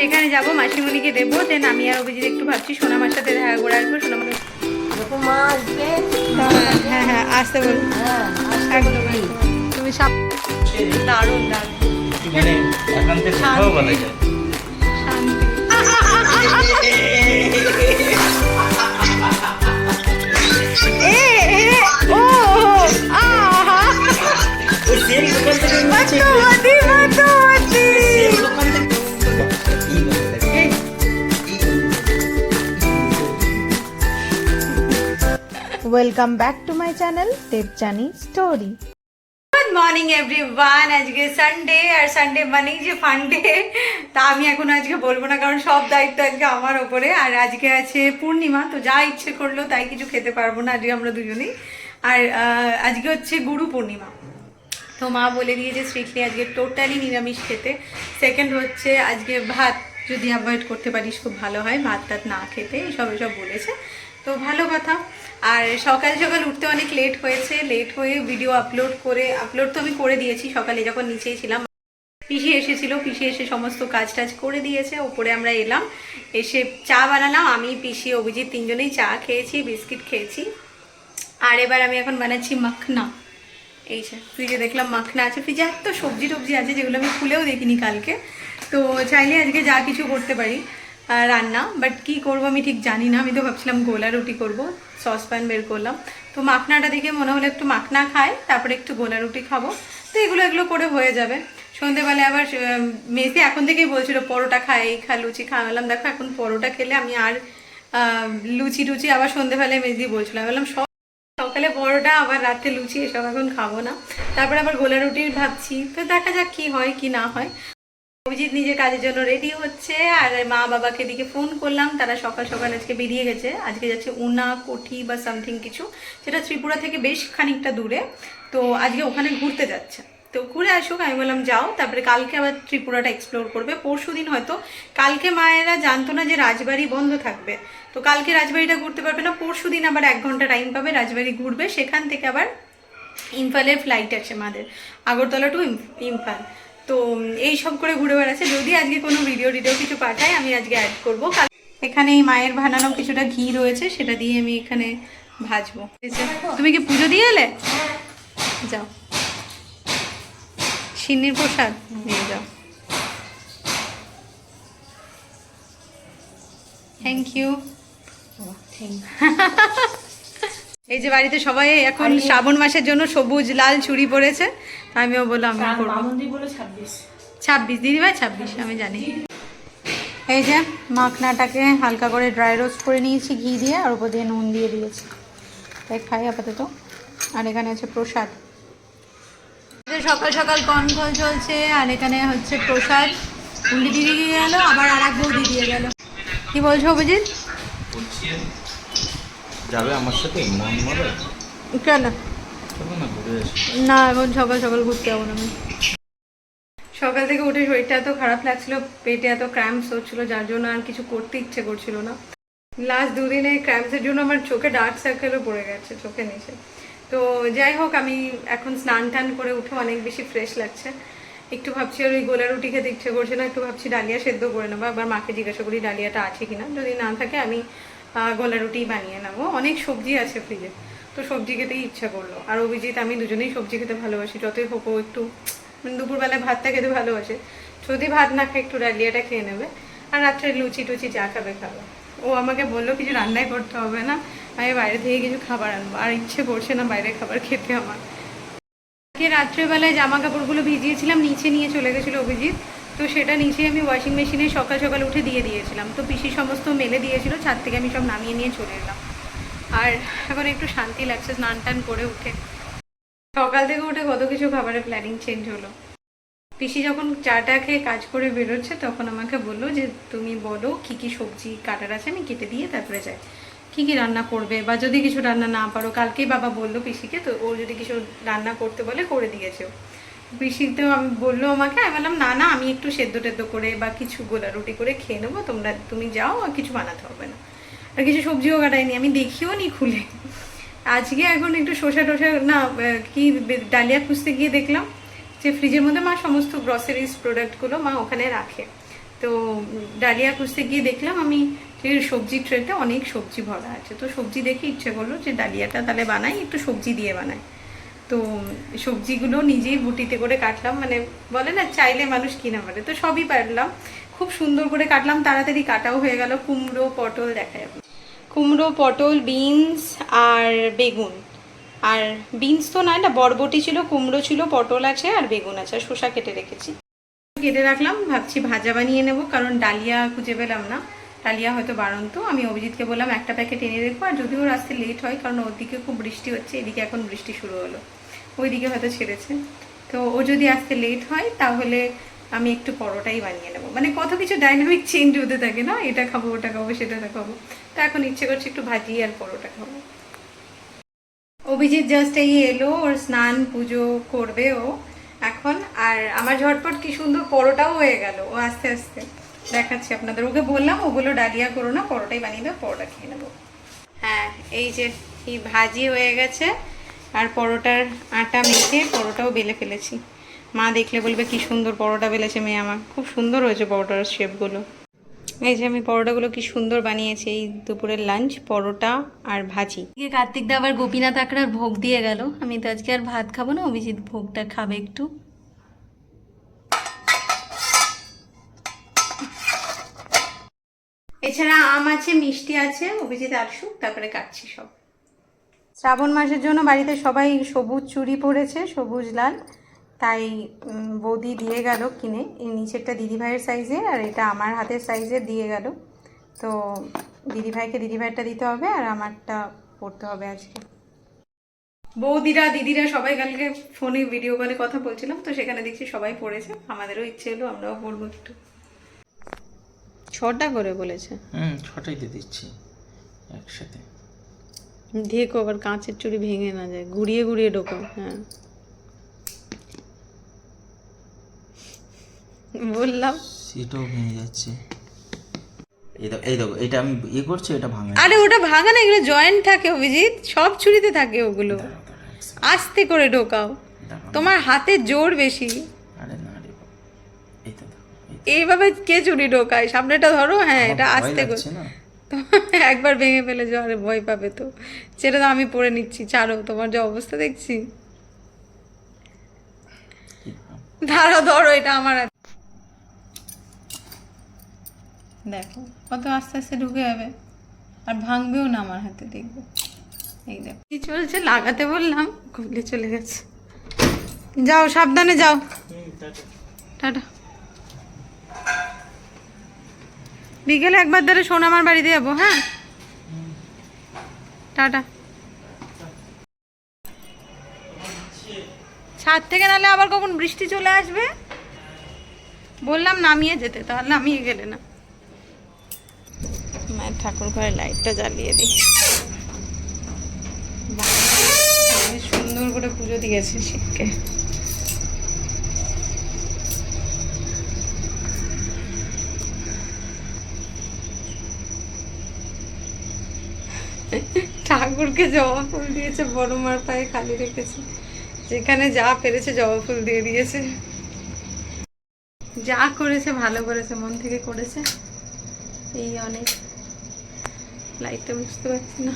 সেখানে যাব মাসিমণিকে দেবো দেন আমি আর অভিজিৎ একটু ভাবছি সোনামার সাথে দেখা করে আসব সোনামা যখন হ্যাঁ হ্যাঁ আসতে বলুন হ্যাঁ একদম তুমি সব দারুণ দারুণ। মানে বলা শান্তি। Welcome back to my channel Debjani story good morning everyone আজকে সানডে আর সানডে মানেই যে ফান্ডে তা আমি এখন আজকে বলব না, কারণ সব দায়িত্ব আজকে আমার ওপরে। আর আজকে আছে পূর্ণিমা, তো যা ইচ্ছে করল তাই কিছু খেতে পারব না আজকে আমরা দুজনেই। আর আজকে হচ্ছে গুরু পূর্ণিমা। তো মা বলে দিয়েছে স্ট্রিক্টলি আজকে টোটালি নিরামিষ খেতে। সেকেন্ড হচ্ছে আজকে ভাত, যদি অ্যাভয়েড করতে পারিস খুব ভালো হয় ভাত টাত না খেতে এসব এসব বলেছে। তো ভালো কথা। আর সকাল সকাল উঠতে অনেক লেট হয়েছে লেট হয়ে ভিডিও আপলোড করে আপলোড তো আমি করে দিয়েছি সকালে, যখন নিচেই ছিলাম। পিসি এসেছিল, পিসি এসে সমস্ত কাজ টাজ করে দিয়েছে, ওপরে আমরা এলাম, এসে চা বানালাম, আমি, পিসি, অভিজিৎ তিনজনেই চা খেয়েছি, বিস্কিট খেয়েছি। আর এবার আমি এখন বানাচ্ছি মাখনা। এই যে ফ্রিজে দেখলাম মাখনা আছে। ফ্রিজে এত সবজি টবজি আছে যেগুলো আমি খুলেও দেখিনি কালকে। তো চাইলে আজকে যা কিছু করতে পারি। রান্না বাট কি করব আমি ঠিক জানি না। আমি তো ভাবছিলাম গোলা রুটি করব সসপ্যান বের করলাম। তো মাখনাটা দেখে মনে হলো একটু মাখনা খাই, তারপরে একটু গোলা রুটি খাব। তো এগুলো এগুলো করে হয়ে যাবে। সন্ধেবেলায় আবার মেসি এখন থেকেই বলছিল, পরোটা খাই এই খা, লুচি খা। আমি দেখো, এখন পরোটা খেলে আমি আর লুচি টুচি আবার সন্ধেবেলায় মেজি বলছিলাম বললাম, সব, সকালে বড়টা আবার রাতে লুচি, এসব এখন খাব না। তারপরে আবার গোলা রুটির ভাবছি। তো দেখা যাক কি হয়, কি না হয়। অভিজিৎ নিজের কাজের জন্য রেডি হচ্ছে, আর মা বাবাকে দিকে ফোন করলাম। তারা সকাল সকাল আজকে বেরিয়ে গেছে। আজকে যাচ্ছে উনা, কোঠি বা সামথিং কিছু। সেটা ত্রিপুরা থেকে বেশ খানিকটা দূরে। তো আজকে ওখানে ঘুরতে যাচ্ছে। তো ঘুরে আসুক, আমি বললাম যাও। তারপরে কালকে আবার ত্রিপুরাটা এক্সপ্লোর করবে। পরশু দিন হয়তো কালকে মায়েরা জানতো না যে রাজবাড়ি বন্ধ থাকবে। তো কালকে রাজবাড়িটা ঘুরতে পারবে না। পরশু দিন আবার এক ঘণ্টা টাইম পাবে, রাজবাড়ি ঘুরবে। সেখান থেকে আবার ইম্ফালের ফ্লাইট আছে মাদের। আগরতলা টু ইম্ফাল। তো এই সব করে ঘুরে বেড়াচ্ছে। যদি আজকে কোনো ভিডিও টিডিও কিছু পাঠায় আমি আজকে অ্যাড করব। এখানে এই মায়ের বানানো কিছুটা ঘি রয়েছে সেটা দিয়ে আমি এখানে ভাজবো? তুমি কি পুজো দিয়ে এলে? যাও। সিন্নির প্রসাদ নিয়ে যাও। থ্যাংক ইউ এই যে বাড়িতে সবাই এখন শ্রাবণ মাসের জন্য সবুজ লাল চুড়ি পরেছে। আমিও বললাম আমি করব ছাব্বিশ। দিদিভাই ছাব্বিশ আমি জানি। এই যে মাখনাটাকে হালকা করে ড্রাই রোস্ট করে নিয়েছি ঘি দিয়ে আর উপর দিয়ে নুন দিয়ে দিয়েছি। তাই খাই আপাতত। আর এখানে হচ্ছে প্রসাদ। এই যে সকাল সকাল কনকল চলছে আর এখানে হচ্ছে প্রসাদ। উল্লি দিয়ে দিয়ে গেল আবার আর এক বৌদি দিয়ে গেল। কি বলছো অভিজিৎ? যাবে আমার সাথে? মন মরে? কেন? না এখন সকাল সকাল ঘুরতে যাব না আমি। সকাল থেকে উঠে শরীরটা এত খারাপ লাগছিল পেটে এত ক্র্যাম্পস হচ্ছিল যার জন্য আর কিছু করতে ইচ্ছে করছিল না। লাস্ট দুদিনে ক্র্যাম্পসের জন্য আমার চোখে ডার্ক সার্কেলও পড়ে গেছে চোখে নিচে। তো যাই হোক আমি এখন স্নান টান করে উঠে অনেক বেশি ফ্রেশ লাগছে। একটু ভাবছি আর ওই গোলা রুটি খেতে ইচ্ছে করছে না একটু ভাবছি ডালিয়া সেদ্ধ করে নেব। আবার মাকে জিজ্ঞাসা করি ডালিয়াটা আছে কিনা? যদি না থাকে আমি গোলা রুটি বানিয়ে নেব। অনেক সবজি আছে ফ্রিজে তো সবজি খেতেই ইচ্ছা করল। আর অভিজিৎ, আমি দুজনেই সবজি খেতে ভালোবাসি। যতই হোক একটু মানে দুপুরবেলায় ভাতটা খেতে ভালোবাসে। যদি ভাত না খায়, একটু ডালিয়াটা খেয়ে নেবে। আর রাত্রে লুচি টুচি যা খাবে খাবে। ও আমাকে বলল, কিছু রান্নাই করতে হবে না। আমি বাইরে থেকে কিছু খাবার আনব। আর ইচ্ছে করছে না বাইরে খাবার খেতে আমার। আজকে রাত্রেবেলায় জামা কাপড়গুলো ভিজিয়েছিলাম, নিচে নিয়ে চলে গেছিল অভিজিৎ। তো সেটা নিচে আমি ওয়াশিং মেশিনে সকাল সকাল উঠে দিয়ে দিয়েছিলাম। তো পিসি সমস্ত মেলে দিয়েছিল, ছাদ থেকে আমি সব নামিয়ে নিয়ে চলে এলাম। আর এখন একটু শান্তি লাগছে, স্নান টান করে উঠে। সকাল থেকে উঠে কত কিছু খাবারের প্ল্যানিং চেঞ্জ হলো। পিসি যখন চাটা খেয়ে কাজ করে বেরোচ্ছে, তখন আমাকে বলল যে, তুমি বলো কি কি সবজি, কাটার আছে, আমি কেটে দিয়ে তারপরে যাই। কি কি রান্না করবে বা যদি কিছু রান্না না পারো। কালকেই বাবা বলল পিসিকে, তো ও যদি কিছু রান্না করতে বলে, করে দিয়েছে ও। তো আমি বলল আমাকে, আমি বললাম, না না, আমি একটু সেদ্ধ টেদ্ধ করে বা কিছু গোলা রুটি করে খেয়ে নেব, তোমরা, তুমি যাও, আর কিছু বানাতে হবে না। আর কিছু সবজিও কাটাইনি, আমি দেখিও নি খুলে। আজকে এখন একটু শসা টসা, না কি ডালিয়া খুঁজতে গিয়ে দেখলাম যে ফ্রিজের মধ্যে মা সমস্ত গ্রসারিজ প্রোডাক্টগুলো মা ওখানে রাখে। তো ডালিয়া খুঁজতে গিয়ে দেখলাম আমি যে সবজি ট্রেতে অনেক সবজি ভরা আছে। তো সবজি দেখে ইচ্ছে করল যে ডালিয়াটা তাহলে বানাই, একটু সবজি দিয়ে বানাই। তো সবজিগুলো নিজেই বুটিতে করে কাটলাম মানে বলে না, চাইলে মানুষ কিনা পারে তো সবই পারলাম। খুব সুন্দর করে কাটলাম, তাড়াতাড়ি কাটাও হয়ে গেল। কুমড়ো, পটল দেখা যাবে কুমড়ো, পটল, বিনস আর বেগুন। আর বিনস তো না বরবটি ছিল, কুমড়ো ছিল, পটল আছে আর বেগুন আছে, আর শসা কেটে রেখেছি। কেটে রাখলাম, ভাবছি ভাজা বানিয়ে নেব, কারণ ডালিয়া খুঁজে পেলাম না। ডালিয়া হয়তো বাড়ন্ত। আমি অভিজিৎকে বললাম, একটা প্যাকেট এনে রেখো, আর যদিও আসতে লেট হয়, কারণ ওদিকে খুব বৃষ্টি হচ্ছে, এদিকে এখন বৃষ্টি শুরু হলো। ওইদিকে হয়তো ছেড়েছে। তো ও যদি আসতে লেট হয়, তাহলে আমি একটু পরোটাই বানিয়ে নেব। মানে কত কিছু ডাইনামিক চেঞ্জ হতে থাকে না? এটা খাব, ওটা খাব, সেটা খাব। তো এখন ইচ্ছে করছে একটু ভাজি আর পরোটা খাব। অভিজিৎ জাস্ট এই এলো, ওর স্নান পুজো করবে ও এখন। আর আমার ঝটপট কি সুন্দর পরোটাও হয়ে গেল। ও আস্তে আস্তে দেখাচ্ছি আপনাদের। ওকে বললাম ওগুলো ডালিয়া করো না, পরোটাই বানিয়ে দাও, পরোটা খেয়ে নেব। হ্যাঁ এই যে, এই ভাজি হয়ে গেছে। আর পরোটার আটা মেখে পরোটাও বেলে ফেলেছি। মা দেখলে বলবে কি সুন্দর পরোটা বেলেছে মেয়ে আমার। খুব সুন্দর হয়েছে পরোটার শেপগুলো। এই যে আমি পরোটাগুলো কি সুন্দর বানিয়েছি। এই দুপুরের লাঞ্চ পরোটা আর ভাজি। কার্তিক দা আবার গোপীনাথ আকড়ার ভোগ দিয়ে গেল। আমি তো আজকে আর ভাত খাব না অভিজিৎ ভোগটা খাবে একটু। এছাড়া আম আছে মিষ্টি আছে অভিজিৎ আসুক তারপরে কাটছি সব। শ্রাবণ মাসের জন্য বাড়িতে সবাই সবুজ চুড়ি পরেছে সবুজ লাল। তাই বৌদি দিয়ে গেল কিনে। এই নিচেরটা দিদিভাইয়ের সাইজে আর এটা আমার হাতের সাইজে দিয়ে গেল। তো দিদিভাইকে দিদিভাইয়েরটা দিতে হবে আর আমারটা পড়তে হবে আজকে। বৌদিরা দিদিরা সবাই কালকে ফোনে ভিডিও কলে কথা বলছিলাম তো সেখানে দেখছি সবাই পড়েছে। আমাদেরও ইচ্ছে হলো আমরাও পড়ব একটু। ছটা করে বলেছে। হুম ছটাই দিয়ে দিচ্ছি একসাথে। দেখো আবার কাঁচের চুড়ি ভেঙে না যায় গুড়িয়ে গুড়িয়ে ঢোকো হ্যাঁ। বললাম। সেটাও ভেঙে যাচ্ছে। এই দেখো এটা আমি ইয়ে করছি এটা ভাঙে আরে ওটা ভাঙা না এগুলো জয়েন্ট থাকে অভিজিৎ সব চুড়িতে থাকে ওগুলো। আস্তে করে ঢোকাও। তোমার হাতে জোর বেশি। আরে না রে। এইভাবে কে চুড়ি ঢোকায়? সামনেটা ধরো হ্যাঁ এটা আস্তে করে তো একবার ভেঙে ফেলে আরে ভয় পাবে তো। সেটা তো আমি পড়ে নিচ্ছি ছাড়ো তোমার যে অবস্থা দেখছি? ধরো ধরো এটা আমার। দেখো কত আস্তে আস্তে ঢুকে যাবে। আর ভাঙবেও না আমার হাতে দেখবে। এই দেখো। কি চলছে? লাগাতে বললাম খুলে চলে গেছে। যাও সাবধানে যাও। টাটা। বিকেলে একবার ধরে শোন আমার বাড়িতে যাব হ্যাঁ? টাটা। ছাদ থেকে নালে আবার কখন বৃষ্টি চলে আসবে? বললাম নামিয়ে যেতে তাহলে নামিয়ে গেলে না। মায়ের ঠাকুর ঘরে লাইটটা জ্বালিয়ে দিই। সুন্দর করে পুজো দিয়েছে শিবকে। ঠাকুরকে জবা ফুল দিয়েছে, বড় মার পায়ে খালি রেখেছে। যেখানে যা পেরেছে জবা ফুল দিয়ে দিয়েছে। যা করেছে, ভালো করেছে, মন থেকে করেছে। এই অনেক। লাইটটা বুঝতে পারছি না।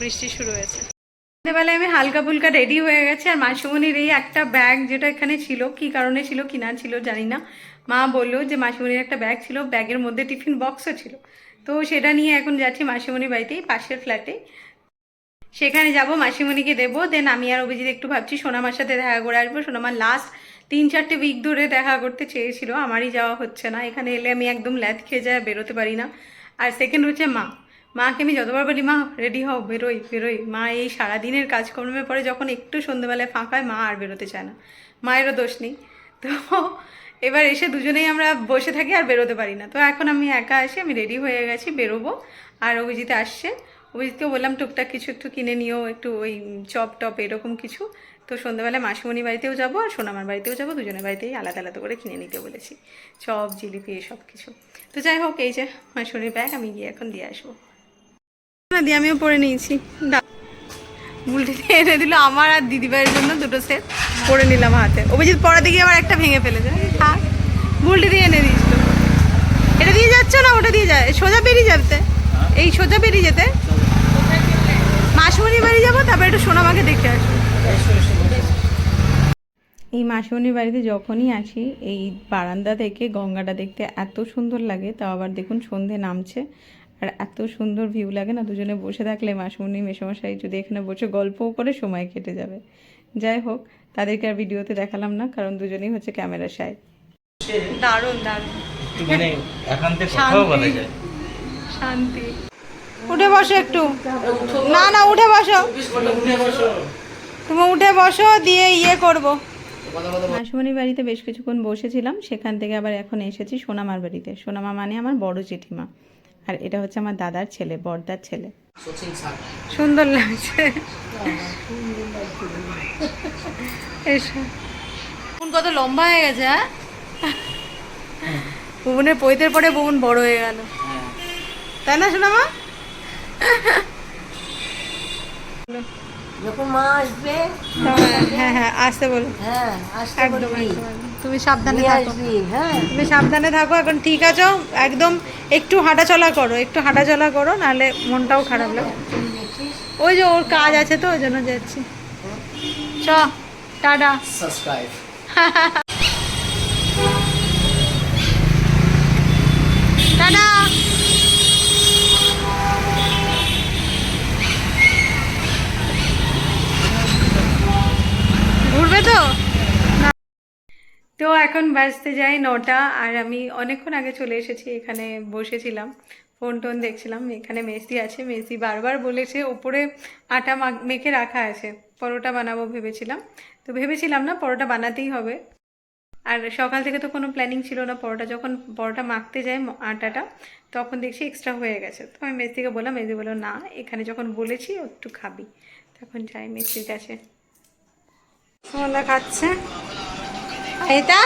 বৃষ্টি শুরু হয়েছে। সন্ধ্যেবেলায় আমি হালকা ফুলকা রেডি হয়ে গেছে আর মাসিমণির এই একটা ব্যাগ যেটা এখানে ছিল, কি কারণে ছিল, কি না ছিল জানি না। মা বলল যে মাসিমণির একটা ব্যাগ ছিল ব্যাগের মধ্যে টিফিন বক্সও ছিল। তো সেটা নিয়ে এখন যাচ্ছি মাসিমণির বাড়িতেই, পাশের ফ্ল্যাটে সেখানে যাব, মাসিমণিকে দেবো দেন আমি আর অভিজিৎ একটু ভাবছি সোনামার সাথে দেখা করে আসব। সোনামার লাস্ট তিন চারটে উইক ধরে দেখা করতে চেয়েছিল, আমারই যাওয়া হচ্ছে না। এখানে এলে আমি একদম ল্যাদ খেয়ে যায়, বেরোতে পারি না। আর সেকেন্ড হচ্ছে মা। মাকে আমি যতবার বলি, মা রেডি হও, বেরোই বেরোই। মা এই সারাদিনের কাজকর্মের পরে যখন একটু সন্ধ্যেবেলায় ফাঁকায় মা আর বেরোতে চায় না। মায়েরও দোষ নেই। তো এবার এসে দুজনেই আমরা বসে থাকি আর বেরোতে পারি না। তো এখন আমি একা আসি আমি রেডি হয়ে গেছি, বেরোবো। আর অভিজিৎ আসছে। অভিজিৎকে বললাম, টুকটাক কিছু একটু কিনে নিও, একটু ওই চপ টপ এরকম কিছু। তো সন্ধ্যাবেলায় মাসিমণি বাড়িতেও যাব আর সোনামার বাড়িতেও যাব। দুজনের বাড়িতেই আলাদা আলাদা করে কিনে নিতে বলেছি। চপ, জিলিপি, এসব কিছু। তো যাই হোক, এই যে মাসিমণির ব্যাগ আমি গিয়ে এখন দিয়ে আসব। না দিয়ে আমিও পরে নিয়েছি। বুলটি এনে দিল আমার আর দিদিভাইয়ের জন্য দুটো সেট পরে নিলাম হাতে। অভিজিৎ পড়াতে গিয়ে আবার একটা ভেঙে ফেলেছে। থাক বুলটি দিয়ে এনে দিয়েছিল। এটা দিয়ে যাচ্ছে না, ওটা দিয়ে যায়? সোজা বেরিয়ে যাবে। এই সোজা বেরিয়ে যেতে। মাসুমণি বাড়ি যাব, তারপর একটু সোনামাকে দেখে আসব। এই মাসিমণির বাড়িতে যখনই আসি, এই বারান্দা থেকে, গঙ্গাটা দেখতে এত সুন্দর লাগে। তাও আবার দেখুন সন্ধে নামছে। আর এত সুন্দর ভিউ লাগে না দুজনে বসে থাকলে মাসিমণি মেসমশাই যদি এখানে বসে গল্পও করে সময় কেটে যাবে। যাই হোক তাদেরকে আর ভিডিওতে দেখালাম না কারণ দুজনেই হচ্ছে ক্যামেরা সাই দারুণ দারুণ। একটু মানে একান্তে কথাও বলা যায়। শান্তি। উঠে বসো একটু। না না উঠে বসো। তুমি উঠে বসো দিয়ে ইয়ে করব। মাসুমণির বাড়িতে বেশ কিছুক্ষণ বসেছিলাম সেখান থেকে আবার এখন এসেছি সোনামার বাড়িতে। সোনামা মানে আমার বড় জেঠিমা। আর এটা হচ্ছে আমার দাদার ছেলে বড়দার ছেলে। সুন্দর লাগছে। কত লম্বা হয়ে গেছে হ্যাঁ? বুবনের পৈতের পরে বুবন বড় হয়ে গেল। তাই না সোনামা? যখন মা আসবে? হ্যাঁ হ্যাঁ আসতে বলো। হ্যাঁ আসতে একদম, একদম। তুমি সাবধানে থাকো। হ্যাঁ। তুমি সাবধানে থাকো এখন ঠিক আছো? একদম একটু হাঁটাচলা করো একটু হাঁটাচলা করো নাহলে মনটাও খারাপ লাগে ওই যে ওর কাজ আছে তো ওই জন্য যাচ্ছি। চ টাটা। Subscribe. টাটা ঘুরবে তো না। তো এখন বাজতে যাই নটা, আর আমি অনেকক্ষণ আগে চলে এসেছি, এখানে বসেছিলাম। ফোন টোন দেখছিলাম, এখানে মেসি আছে। মেসি বারবার বলেছে, ওপরে আটা মেখে রাখা আছে। পরোটা বানাবো ভেবেছিলাম। তো ভেবেছিলাম না, পরোটা বানাতেই হবে। আর সকাল থেকে তো কোনো প্ল্যানিং ছিল না পরোটা। যখন পরোটা মাখতে যায় আটাটা, তখন দেখছি এক্সট্রা হয়ে গেছে। তো আমি মেসিকে বললাম, মেসি বলল, না, এখানে যখন বলেছি একটু খাবি। তখন যাই, মেসির কাছে। খাচ্ছে। এটা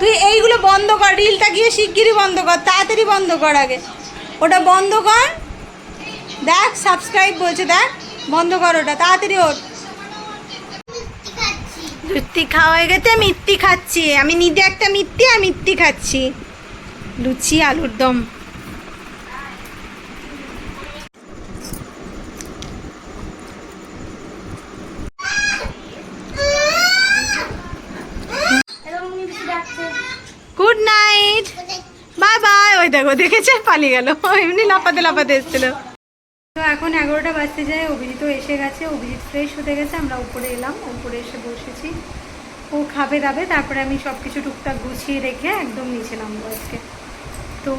তুই এইগুলো বন্ধ কর, রিলটা গিয়ে শিগগিরই বন্ধ কর, তাড়াতাড়ি বন্ধ কর আগে। ওটা বন্ধ কর। দেখ সাবস্ক্রাইব বলছে, দেখ, বন্ধ কর ওটা, তাড়াতাড়ি ওর লুচি খাওয়া হয়ে গেছে মিত্তি খাচ্ছি। আমি নিজে একটা মিত্তি আর মিত্তি খাচ্ছি। লুচি, আলুর দম গুড নাইট বাই বাই ওই দেখো, দেখেছে? পালিয়ে গেল। এমনি লাফাতে লাফাতে এসেছিল। তো এখন এগারোটা বাজতে যায়, অভিজিৎও এসে গেছে, অভিজিৎ ফ্রেশ হতে গেছে, আমরা উপরে এলাম, উপরে এসে বসেছি। ও খাবে দাবে, তারপরে আমি সব কিছু টুকটাক গুছিয়ে রেখে একদম নিচে নামবো আজকে। তো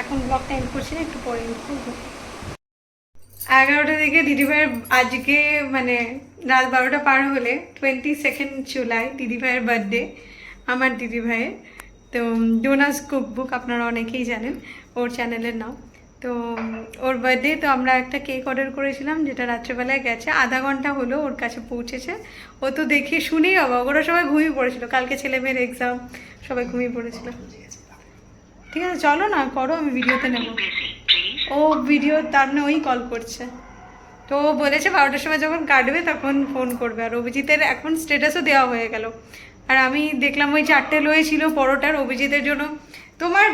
এখন ব্লগটা এন্ড করছি না, একটু পরে এগারোটা থেকে দিদিভাইয়ের আজকে মানে রাত বারোটা পার হলে টোয়েন্টি সেকেন্ড জুলাই দিদিভাইয়ের বার্থডে আমার দিদিভাইয়ের। তো ডোনাস কুকবুক আপনারা অনেকেই জানেন, ওর চ্যানেলের নাম। তো ওর বার্থডে তো আমরা একটা কেক অর্ডার করেছিলাম, যেটা রাত্রেবেলায় গেছে। আধা ঘণ্টা হলো ওর কাছে পৌঁছেছে। ও তো দেখে শুনেই অবাক, ওরা সবাই ঘুমিয়ে পড়েছিল। কালকে ছেলে মেয়ের এক্সাম সবাই ঘুমিয়ে পড়েছিল। ঠিক আছে, চলো না, করো, আমি ভিডিওতে নেব। ও ভিডিও তার না, ওই কল করছে। তো ও বলেছে বারোটার সময় যখন কাটবে, তখন ফোন করবে। আর অভিজিতের এখন স্টেটাসও দেওয়া হয়ে গেল। আর আমি দেখলাম ওই চারটে লোয়ে ছিল পরোটার অভিজিতের জন্য। তোমার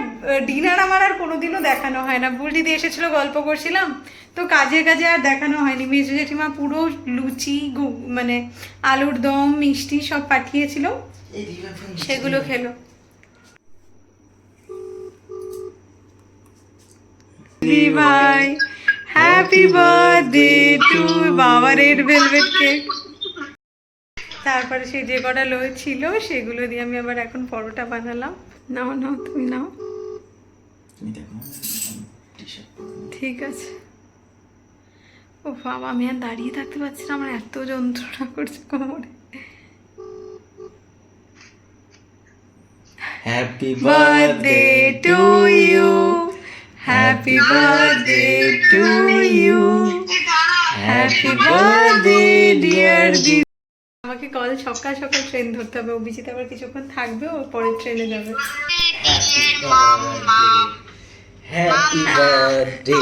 ডিনার আমার আর কোনোদিনও দেখানো হয় না। বুলটি দিয়ে এসেছিল গল্প করছিলাম। তো কাজে কাজে আর দেখানো হয়নি। মেজো জেঠিমা পুরো লুচি মানে আলুর দম মিষ্টি সব পাঠিয়েছিল। সেগুলো খেলো। ভাই happy birthday to baba red velvet cake তারপরে সেই যে কটা লোক ছিল সেগুলো দিয়ে আমি আবার এখন পরোটা বানালাম। নাও নাও তুমি নাও। ঠিক আছে। ও বাবা আমি আর দাঁড়িয়ে থাকতে পারছি না আমার এত যন্ত্রণা করছে কোমরে। Happy birthday to you happy birthday to you happy birthday dear didi আমাকে কল সকাল সকাল ট্রেন ধরতে হবে। অভিজিৎ আবার কিছুক্ষণ থাকবে ও পরের ট্রেনে যাবে। Happy birthday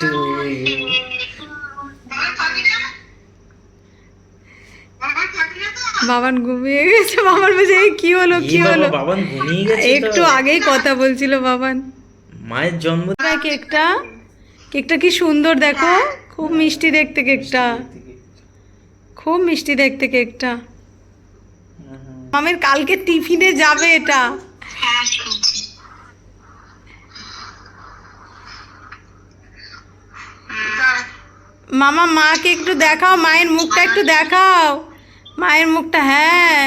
to you Baban ঘুমিয়ে গেছে। বাবার বলছে "এই কি হলো কি হলো? বাবান ঘুমিয়ে গেছে একটু আগেই কথা বলছিল বাবান। মায়ের জন্ম কেকটা কেকটা কি সুন্দর দেখো। খুব মিষ্টি দেখতে কেকটা। খুব মিষ্টি দেখতে কেকটা। মামের কালকে টিফিনে যাবে এটা। মামা মাকে একটু দেখাও মায়ের মুখটা একটু দেখাও। মায়ের মুখটা হ্যাঁ।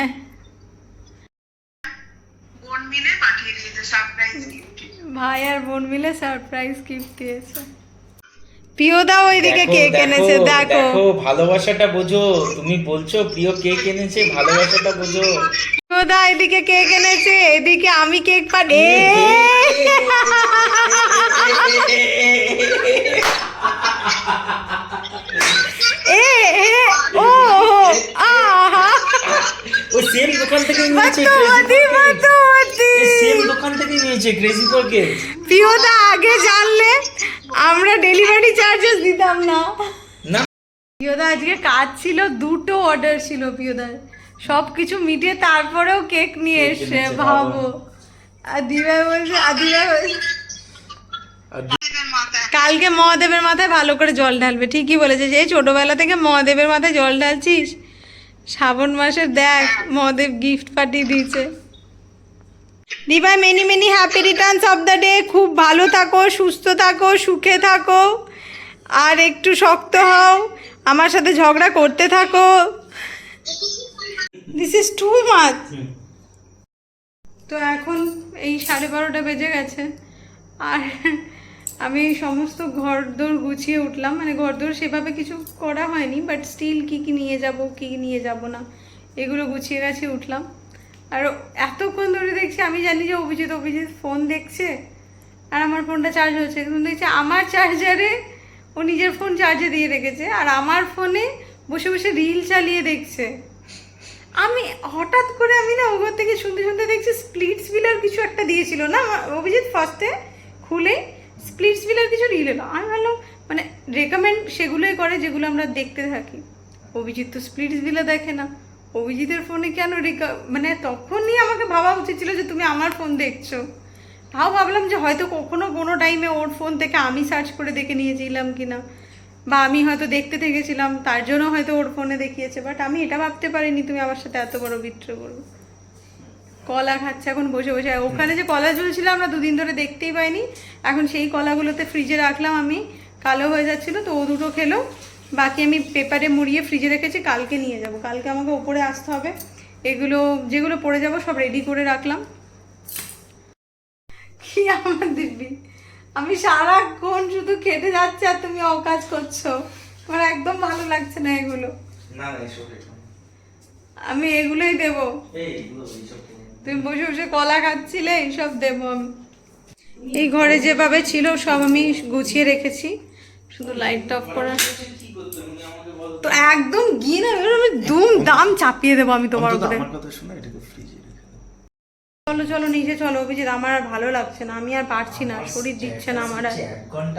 ভাই আর বোন মিলে সারপ্রাইজ গিফট দিয়েছে। পিওদা ওইদিকে কেক এনেছে দেখো ভালোবাসাটা বোঝো তুমি বলছো প্রিয় কেক এনেছে ভালোবাসাটা বোঝো পিওদা এদিকে কেক এনেছে এদিকে আমি কেক পাঠে এ এ ও সেম দোকান থেকে নিয়েছে সেম দোকান থেকে নিয়েছে ক্রেজি ফর কেক পিওদা আগে চার্জেস দিতাম না। না। পিওদা আজকে কাজ ছিল দুটো অর্ডার ছিল পিওদার সব কিছু মিটিয়ে তারপরেও কেক নিয়ে কেক এসে ভাবো। আর দিভাই বলছে আর দিভাই কালকে মহাদেবের মাথায় ভালো করে জল ঢালবে ঠিকই বলেছে যে ছোটবেলা থেকে মহাদেবের মাথায় জল ঢালছিস? শ্রাবণ মাসের দেখ মহাদেব গিফট পাঠিয়ে দিয়েছে। Dibhai many many happy returns of the day খুব ভালো থাকো সুস্থ থাকো সুখে থাকো। আর একটু শক্ত হও, আমার সাথে ঝগড়া করতে থাকো। দিস ইজ টু মাচ তো এখন এই সাড়ে বারোটা বেজে গেছে। আর আমি সমস্ত ঘরদোর গুছিয়ে উঠলাম। মানে ঘরদোর সেভাবে কিছু করা হয়নি বাট স্টিল কি কি নিয়ে যাব, কি নিয়ে যাব না, এগুলো গুছিয়ে গাছিয়ে উঠলাম। আর এতক্ষণ ধরে দেখছি, আমি জানি যে অভিজিৎ অভিজিৎ ফোন দেখছে, আর আমার ফোনটা চার্জ হচ্ছে, কিন্তু দেখছি আমার চার্জারে ও নিজের ফোন চার্জে দিয়ে রেখেছে, আর আমার ফোনে বসে বসে রিল চালিয়ে দেখছে। আমি হঠাৎ করে আমি না ওঘর থেকে শুনতে শুনতে দেখছি স্প্লিটস বিলার কিছু একটা দিয়েছিল না? অভিজিৎ ফার্স্টে খুলে স্প্লিটস বিলার কিছু রিল এলো। আমি ভাবলাম মানে রেকমেন্ড সেগুলোই করে যেগুলো আমরা দেখতে থাকি। অভিজিৎ তো স্প্লিটস বিলা দেখে না। অভিজিতের ফোনে কেন রেকা- মানে তখনই আমাকে ভাবা উচিত ছিল যে তুমি আমার ফোন দেখছ। তাও ভাবলাম যে হয়তো কখনো কোনো টাইমে ওর ফোন থেকে আমি সার্চ করে দেখে নিয়েছিলাম কি না বা আমি হয়তো দেখতে থেকেছিলাম, তার জন্য হয়তো ওর ফোনে দেখিয়েছে। বাট আমি এটা ভাবতে পারিনি, তুমি আমার সাথে এত বড় বিট্রে করবে। কলা খাচ্ছে এখন বসে বসে। ওখানে যে কলা ঝুলছিল আমরা দুদিন ধরে দেখতেই পাইনি। এখন সেই কলাগুলোতে ফ্রিজে রাখলাম আমি। কালো হয়ে যাচ্ছিল, তো ও দুটো খেলো। বাকি আমি পেপারে মুড়িয়ে ফ্রিজে রেখেছি, কালকে নিয়ে যাব। কালকে আমাকে ওপরে আসতে হবে। এগুলো যেগুলো পড়ে যাব সব রেডি করে রাখলাম। কি আমার দিব্যি আমি সারাক্ষণ শুধু খেতে যাচ্ছি আর তুমি অকাজ করছ। আমার একদম ভালো লাগছে না এগুলো। না না এসব আমি এগুলোই দেবো। তুমি বসে বসে কলা খাচ্ছিলে এইসব দেবো আমি। এই ঘরে যেভাবে ছিল সব আমি গুছিয়ে রেখেছি। শুধু লাইটটা অফ করা। তো একদম গিয়ে না আমি দুম দাম চাপিয়ে দেবো আমি তোমার উপরে আমার কথা শোনো এটাকে ফ্রিজে রেখে দাও চলো চলো নিচে চলো অভিজিৎ আমার আর ভালো লাগছে না আমি আর পারছি না শরীর দিচ্ছে না আমার আর।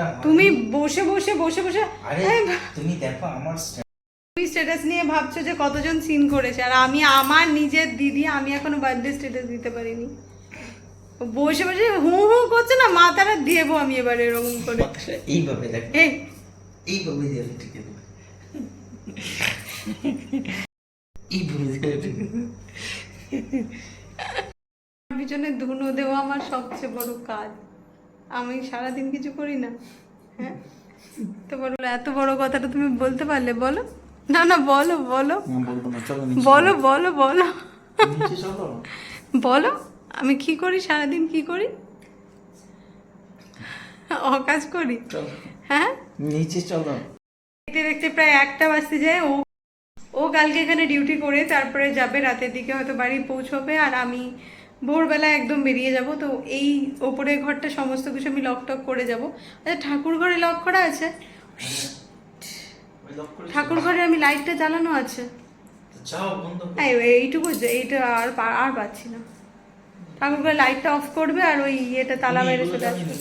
আমার- তুমি বসে বসে বসে বসে তুমি দেখো আমার তুমি স্ট্যাটাস নিয়ে ভাবছ যে কতজন সিন করেছে আর আমি আমার নিজের দিদি আমি এখনও বার্থডে স্ট্যাটাস দিতে পারিনি। বসে বসে হু হু করছে না মাথাটা দেবো আমি এবার এরকম করে। এইভাবে দেখো। এই এইভাবে টিকে এইভাবে দেবে পিছনে ধুনো দেওয়া আমার সবচেয়ে বড় কাজ। আমি সারাদিন কিছু করি না হ্যাঁ? তো বড় এত বড় কথাটা তুমি বলতে পারলে বলো। না না বলো বলো। বলো বলো বলো। বলো আমি কি করি সারাদিন কি করি? অকাজ করি? হ্যাঁ? নিচে চলো। দেখতে দেখতে প্রায় একটা বাজতে যায় ও ও কালকে এখানে ডিউটি করে তারপরে যাবে রাতের দিকে হয়তো বাড়ি পৌঁছবে আর আমি ভোরবেলা একদম বেরিয়ে যাব তো এই ওপরের ঘরটা সমস্ত কিছু আমি লক টক করে যাব। আচ্ছা ঠাকুর ঘরে লক করা আছে? ঠাকুর ঘরে আমি লাইটটা জ্বালানো আছে? এইটুকু এইটা আর আর পাচ্ছি না। ঠাকুর ঘরে লাইটটা অফ করবে আর ওই ইয়েটা তালা মেরে চলে আসবে।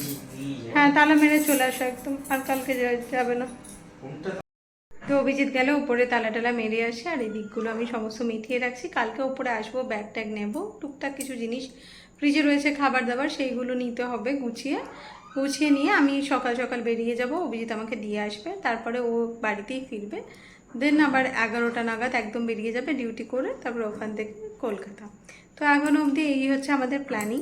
হ্যাঁ তালা মেরে চলে আসো একদম আর কালকে যা- যাবে না। তো অভিজিৎ গেলে, উপরে তালা টালা মেরে আসে, আর এই দিকগুলো আমি সমস্ত মিটিয়ে রাখছি। কালকে উপরে আসব ব্যাগ ট্যাগ নেব, টুকটাক কিছু জিনিস ফ্রিজে রয়েছে খাবার দাবার, সেইগুলো নিতে হবে গুছিয়ে। গুছিয়ে নিয়ে আমি সকাল সকাল বেরিয়ে যাব, অভিজিৎ আমাকে দিয়ে আসবে, তারপরে ও বাড়িতেই ফিরবে। দেন আবার এগারোটা নাগাদ একদম বেরিয়ে যাবে ডিউটি করে, তারপরে ওখান থেকে কলকাতা। তো এখন অবধি এই হচ্ছে আমাদের প্ল্যানিং